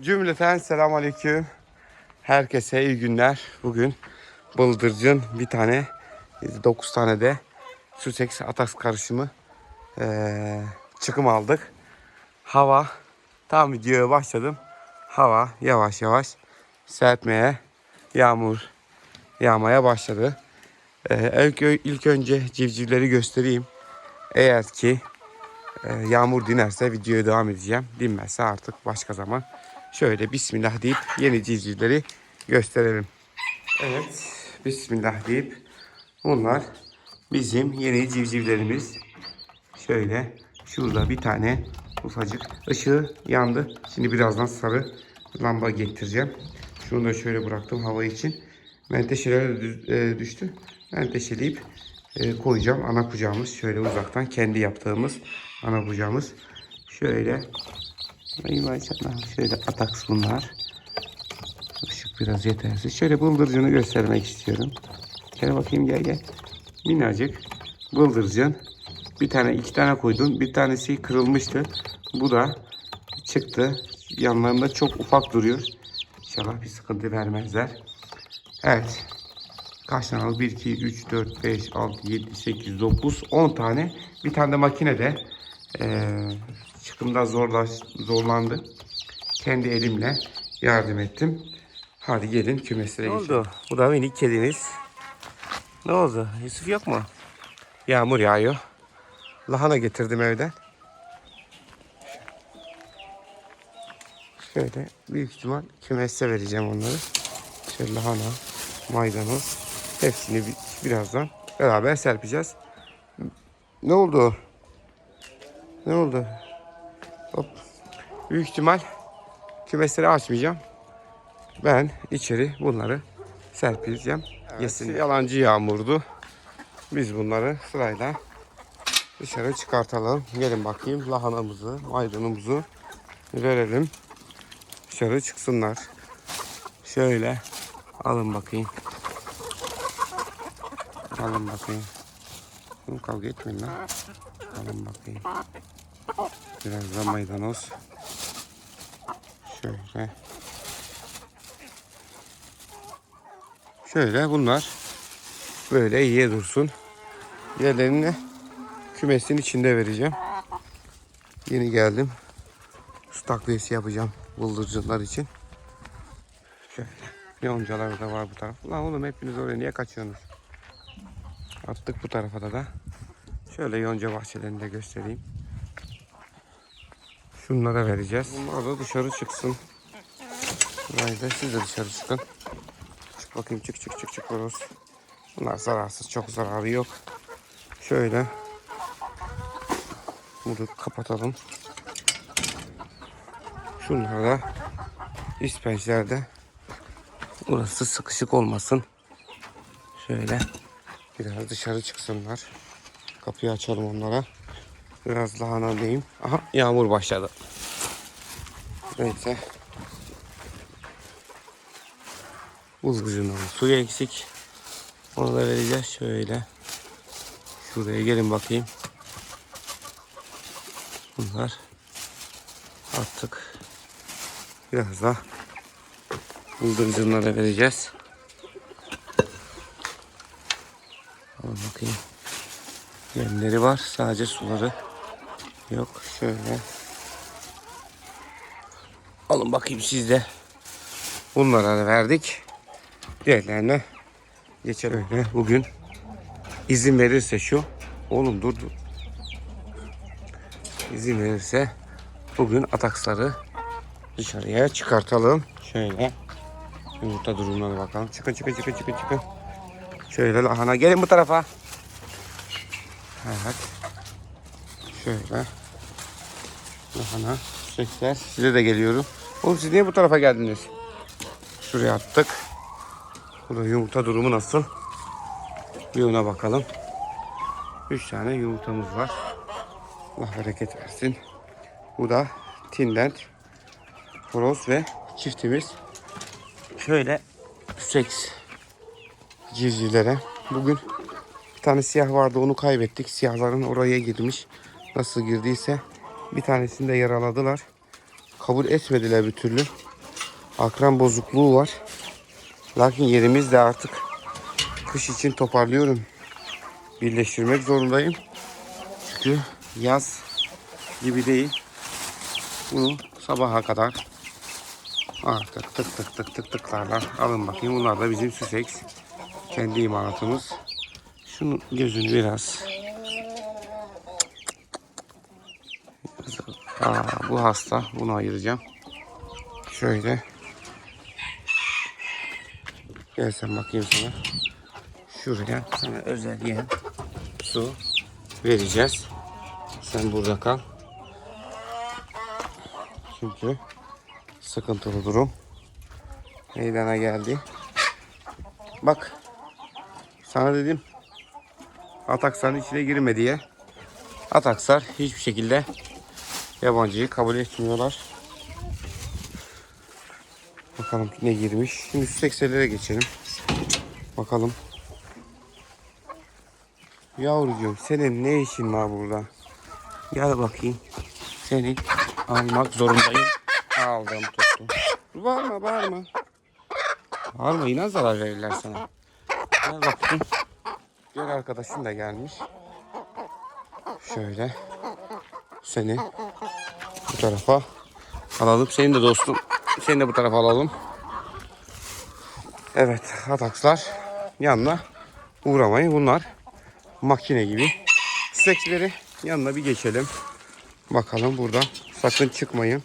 Cümleten selamun aleyküm. Herkese iyi günler. Bugün bıldırcın bir tane, 9 tane de Sussex Atax karışımı eee, çıkım aldık. Hava, tam videoya başladım. Hava yavaş yavaş serpmeye, yağmur yağmaya başladı. Eee, ilk, ilk önce civcivleri göstereyim. Eğer ki e, yağmur dinerse videoya devam edeceğim. Dinmezse artık başka zaman. Şöyle Bismillah deyip yeni civcivleri gösterelim. Evet. Bismillah deyip bunlar bizim yeni civcivlerimiz. Şöyle şurada bir tane ufacık ışığı yandı. Şimdi birazdan sarı lamba getireceğim. Şunu da şöyle bıraktım hava için. Menteşeler e, düştü. Menteşeleyip e, koyacağım. Ana kucağımız şöyle uzaktan kendi yaptığımız ana kucağımız. Şöyle Ay maşallah. Şöyle ataks bunlar. Işık biraz yetersiz. Şöyle bıldırcını göstermek istiyorum. Gel bakayım gel gel. Minnacık bıldırcın. Bir tane iki tane koydum. Bir tanesi kırılmıştı. Bu da çıktı. Yanlarında çok ufak duruyor. İnşallah bir sıkıntı vermezler. Evet. Kaç tane aldı? 1, 2, 3, 4, 5, 6, 7, 8, 9, 10 tane. Bir tane de makinede eee çıkımda zorlaş, zorlandı. Kendi elimle yardım ettim. Hadi gelin kümeslere geçelim. oldu? Bu da minik kedimiz. Ne oldu? Yusuf yok mu? Yağmur yağıyor. Lahana getirdim evden. Şöyle büyük ihtimal kümeste vereceğim onları. Şöyle lahana, maydanoz. Hepsini bir- birazdan beraber serpeceğiz. Ne oldu? Ne oldu? Hop. Büyük ihtimal kümesleri açmayacağım. Ben içeri bunları serpileceğim. Yesin. Yalancı yağmurdu. Biz bunları sırayla dışarı çıkartalım. Gelin bakayım lahanamızı, maydanımızı verelim. Dışarı çıksınlar. Şöyle alın bakayım. Alın bakayım. Kavga etmeyin lan. Alın bakayım. Biraz da maydanoz. Şöyle. Şöyle bunlar böyle iyiye dursun. Diğerlerini kümesin içinde vereceğim. Yeni geldim. Su takviyesi yapacağım bıldırcınlar için. Şöyle. Yoncalar da var bu taraf. Lan oğlum hepiniz oraya niye kaçıyorsunuz? Attık bu tarafa da da. Şöyle yonca bahçelerini de göstereyim. Şunlara vereceğiz. Bunlar da dışarı çıksın. Da siz de dışarı çıkın. Çık bakayım çık çık çık çık Boros. Bunlar zararsız çok zararı yok. Şöyle. Bunu kapatalım. Şunlar da ispençlerde. Burası sıkışık olmasın. Şöyle biraz dışarı çıksınlar. Kapıyı açalım onlara. Biraz lahana diyeyim. Aha yağmur başladı. Neyse. Buzlucunun suyu eksik. Onu da vereceğiz şöyle. Şuraya gelin bakayım. Bunlar attık. Biraz da bıldırcınlara vereceğiz. Al bakayım. Yemleri var. Sadece suları yok. Şöyle. Alın bakayım siz de. Bunlara da verdik. Diğerlerine geçelim. Öyle bugün izin verirse şu. Oğlum dur dur. İzin verirse bugün ataksları dışarıya çıkartalım. Şöyle. Yumurta durumuna bakalım. Çıkın çıkın çıkın çıkın çıkın. Şöyle lahana gelin bu tarafa. Evet. Şöyle. Lahana. Çiçekler. Size de geliyorum. Oğlum siz niye bu tarafa geldiniz? Şuraya attık. Burada yumurta durumu nasıl? Bir ona bakalım. Üç tane yumurtamız var. Allah bereket versin. Bu da Tinland, horoz ve çiftimiz. Şöyle seks civcivlere. Bugün bir tane siyah vardı onu kaybettik. Siyahların oraya girmiş. Nasıl girdiyse bir tanesini de yaraladılar. kabul etmediler bir türlü. Akran bozukluğu var. Lakin yerimiz de artık kış için toparlıyorum. Birleştirmek zorundayım. Çünkü yaz gibi değil. Bunu sabaha kadar artık tık tık tık tık tıklarlar. Alın bakayım bunlar da bizim Sussex. Kendi imalatımız. Şunun gözünü biraz. Aa, bu hasta. Bunu ayıracağım. Şöyle. Gel sen bakayım sana. Şuraya sana özel yem, su vereceğiz. Sen burada kal. Çünkü sıkıntılı durum meydana geldi. Bak sana dedim Ataksar'ın içine girme diye. Ataksar hiçbir şekilde yabancıyı kabul etmiyorlar. Bakalım ne girmiş. Şimdi şu sekselere geçelim. Bakalım. Yavrucuğum senin ne işin var burada? Gel bakayım. Seni almak zorundayım. Aldım tuttum. Bağırma bağırma. Bağırma yine zarar verirler sana. Gel bakayım. Gel arkadaşın da gelmiş. Şöyle. Seni bu tarafa alalım. Senin de dostum. Seni de bu tarafa alalım. Evet atakslar yanına uğramayın. Bunlar makine gibi. Sekleri yanına bir geçelim. Bakalım burada. Sakın çıkmayın.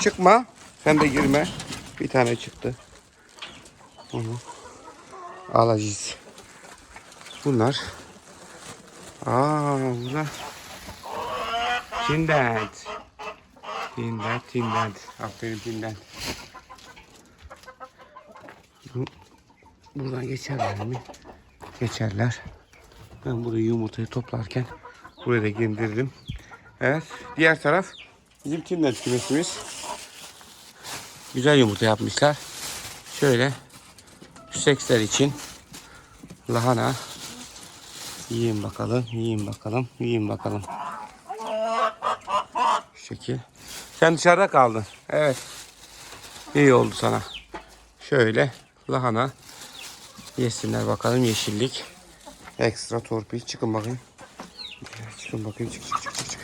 Çıkma. Sen de girme. Bir tane çıktı. Onu alacağız. Bunlar. Aa bunlar. Tindent. Tindent, tindent. Aferin tindent. Bu- Buradan geçerler mi? Geçerler. Ben burayı yumurtayı toplarken buraya da girdirdim. Evet. Diğer taraf bizim tindent kümesimiz. Güzel yumurta yapmışlar. Şöyle seksler için lahana yiyin bakalım, yiyin bakalım, yiyin bakalım. Şu şekil. Sen dışarıda kaldın. Evet. İyi oldu sana. Şöyle lahana yesinler bakalım yeşillik. Ekstra torpil. Çıkın bakayım. Çıkın bakayım. Çık çık çık çık.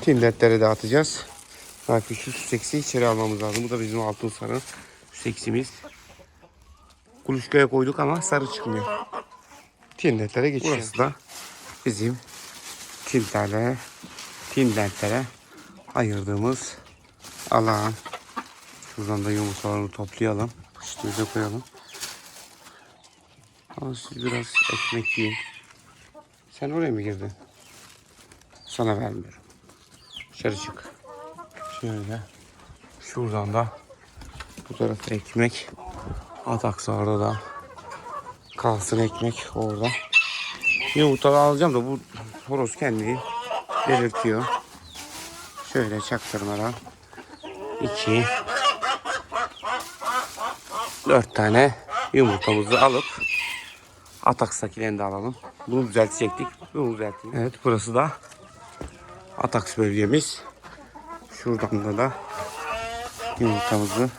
Timletleri dağıtacağız. Belki şu seksi içeri almamız lazım. Bu da bizim altın sarı seksimiz. Kuluçkaya koyduk ama sarı çıkmıyor. Timletlere geçeceğiz. Burası da bizim timlerle, timlentlere ayırdığımız alan. Şuradan da yumurtalarını toplayalım. Üstümüze koyalım. Ama siz biraz ekmek yiyin. Sen oraya mı girdin? Sana vermiyorum. Dışarı çık. Şöyle. Şuradan da bu tarafta ekmek. Ataksar'da da kalsın ekmek orada. Yumurtalı alacağım da bu horoz kendini belirtiyor. Şöyle çaktırmadan iki dört tane yumurtamızı alıp Ataks'takilerini de alalım. Bunu düzeltecektik. Bunu düzelttik. Evet burası da Ataks bölgemiz. Şuradan da da yumurtamızı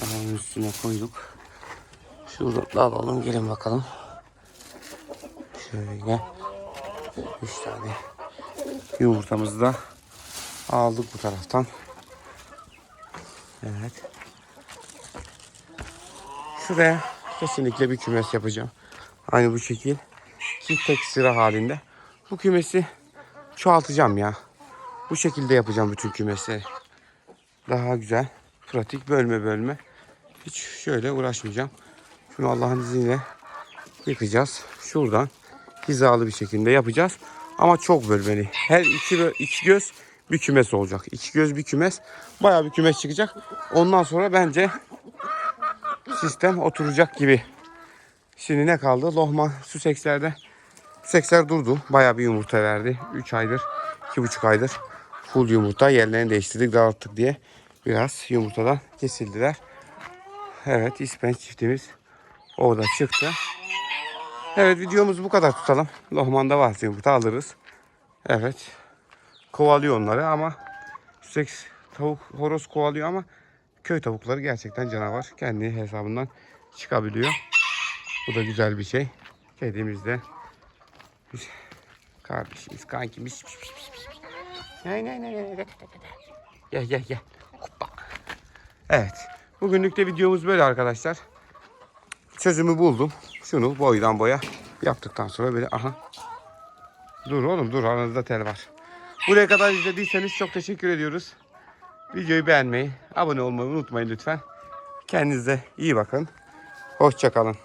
daha üstüne koyduk. Şuradan da alalım. Gelin bakalım. Şöyle. Üç tane yumurtamızı da aldık bu taraftan. Evet. Şuraya kesinlikle bir kümes yapacağım. Aynı bu şekil. Ki tek sıra halinde. Bu kümesi çoğaltacağım ya. Bu şekilde yapacağım bütün kümesleri. Daha güzel. Pratik bölme bölme. Hiç şöyle uğraşmayacağım. Şunu Allah'ın izniyle yıkacağız. Şuradan hizalı bir şekilde yapacağız. Ama çok bölmeli. Her iki, iki göz bir kümes olacak. İki göz bir kümes. Bayağı bir kümes çıkacak. Ondan sonra bence sistem oturacak gibi. Şimdi ne kaldı? Lohman Süseksler'de Süseksler durdu. Bayağı bir yumurta verdi. 3 aydır, 2,5 aydır full yumurta. Yerlerini değiştirdik, dağıttık diye biraz yumurtadan kesildiler. Evet, ispenç çiftimiz orada çıktı. Evet, videomuzu bu kadar tutalım. Lohman'da varsa yumurta alırız. Evet. Kovalıyor onları ama Süseks tavuk horoz kovalıyor ama köy tavukları gerçekten canavar. Kendi hesabından çıkabiliyor. Bu da güzel bir şey. Kedimiz de kardeşimiz, kankimiz. Nay, nay, nay, nay. Gel gel gel. Hoppa. Evet. Bugünlük de videomuz böyle arkadaşlar. Çözümü buldum. Şunu boydan boya yaptıktan sonra böyle aha. Dur oğlum dur aranızda tel var. Buraya kadar izlediyseniz çok teşekkür ediyoruz. Videoyu beğenmeyi, abone olmayı unutmayın lütfen. Kendinize iyi bakın. Hoşçakalın.